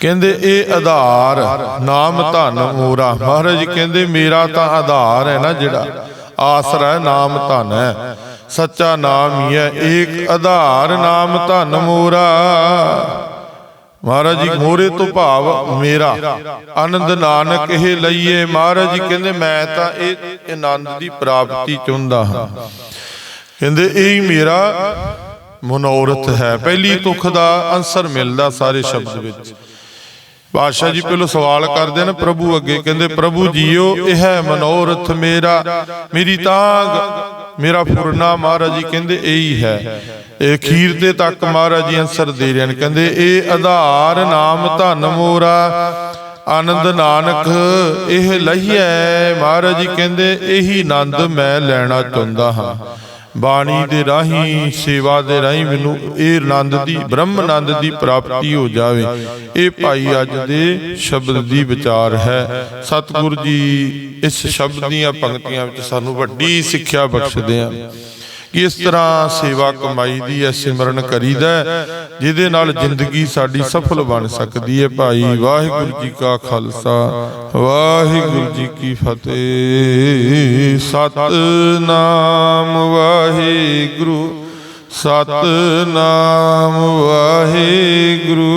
Speaker 1: ਕਹਿੰਦੇ ਇਹ ਆਧਾਰ ਨਾਮ ਧਨ ਮੋਰਾ। ਮਹਾਰਾਜ ਕਹਿੰਦੇ ਮੇਰਾ ਤਾਂ ਆਧਾਰ ਹੈ ਨਾ ਜਿਹੜਾ। ਆਸਰਾ ਹੈ, ਨਾਮ ਧਨ ਹੈ। ਸੱਚਾ ਨਾਮ ਹੀ ਹੈ। ਏਕ ਆਧਾਰ ਨਾਮ ਧਨ ਮੋਰਾ। ਮਹਾਰਾਜ ਜੀ, ਮੋਰੇ ਤੋਂ ਭਾਵ ਮੇਰਾ, ਆਨੰਦ ਨਾਨਕ ਇਹ ਲਈਏ। ਮਹਾਰਾਜ ਜੀ ਕਹਿੰਦੇ, ਮੈਂ ਤਾਂ ਇਹ ਆਨੰਦ ਦੀ ਪ੍ਰਾਪਤੀ ਚਾਹੁੰਦਾ ਹਾਂ। ਕਹਿੰਦੇ, ਇਹ ਹੀ ਮੇਰਾ ਮਨੋਰਥ ਹੈ। ਪਹਿਲੀ ਤੁਖ ਦਾ ਅੰਸਰ ਮਿਲਦਾ ਸਾਰੇ ਸ਼ਬਦ ਵਿੱਚ। ਬਾਦਸ਼ਾਹ ਜੀ ਪਹਿਲਾਂ ਸਵਾਲ ਕਰਦੇ ਨੇ ਪ੍ਰਭੂ ਅੱਗੇ। ਕਹਿੰਦੇ, ਪ੍ਰਭੂ ਜੀਓ, ਇਹ ਹੈ ਮਨੋਰਥ ਮੇਰਾ। ਮੇਰੀ ਤਾਂਗ ਮੇਰਾ ਫੁਰਨਾ ਮਹਾਰਾਜ ਜੀ ਕਹਿੰਦੇ, ਇਹੀ ਹੈ। ਇਹ ਖੀਰ ਤੇ ਤੱਕ ਮਹਾਰਾਜ ਜੀ ਅੰਸਰ ਦੇ ਰਹੇ ਨੇ ਕਹਿੰਦੇ, ਇਹ ਆਧਾਰ ਨਾਮ ਧਨ ਮੋਰਾ, ਆਨੰਦ ਨਾਨਕ, ਇਹ ਲਈਐ ਮਹਾਰਾਜ ਜੀ ਕਹਿੰਦੇ, ਇਹੀ ਆਨੰਦ ਮੈਂ ਲੈਣਾ ਚਾਹੁੰਦਾ ਹਾਂ। ਬਾਣੀ ਦੇ ਰਾਹੀਂ, ਸੇਵਾ ਦੇ ਰਾਹੀਂ ਮੈਨੂੰ ਇਹ ਆਨੰਦ ਦੀ, ਬ੍ਰਹਮ ਆਨੰਦ ਦੀ ਪ੍ਰਾਪਤੀ ਹੋ ਜਾਵੇ। ਇਹ ਭਾਈ ਅੱਜ ਦੇ ਸ਼ਬਦ ਦੀ ਵਿਚਾਰ ਹੈ। ਸਤਿਗੁਰੂ ਜੀ, ਇਸ ਸ਼ਬਦ ਦੀਆਂ ਪੰਕਤੀਆਂ ਵਿੱਚ ਸਾਨੂੰ ਵੱਡੀ ਸਿੱਖਿਆ ਬਖਸ਼ਦੇ ਆ ਕਿਸ ਤਰ੍ਹਾਂ ਸੇਵਾ ਕਮਾਈ ਦੀ ਹੈ ਸਿਮਰਨ ਕਰੀਦਾ ਜਿਹਦੇ ਨਾਲ ਜ਼ਿੰਦਗੀ ਸਾਡੀ ਸਫਲ ਬਣ ਸਕਦੀ ਹੈ। ਭਾਈ ਵਾਹਿਗੁਰੂ ਜੀ ਕਾ ਖਾਲਸਾ, ਵਾਹਿਗੁਰੂ ਜੀ ਕੀ ਫਤਿਹ। ਸਤਨਾਮ ਵਾਹਿਗੁਰੂ ਸਤਨਾਮ ਵਾਹਿਗੁਰੂ।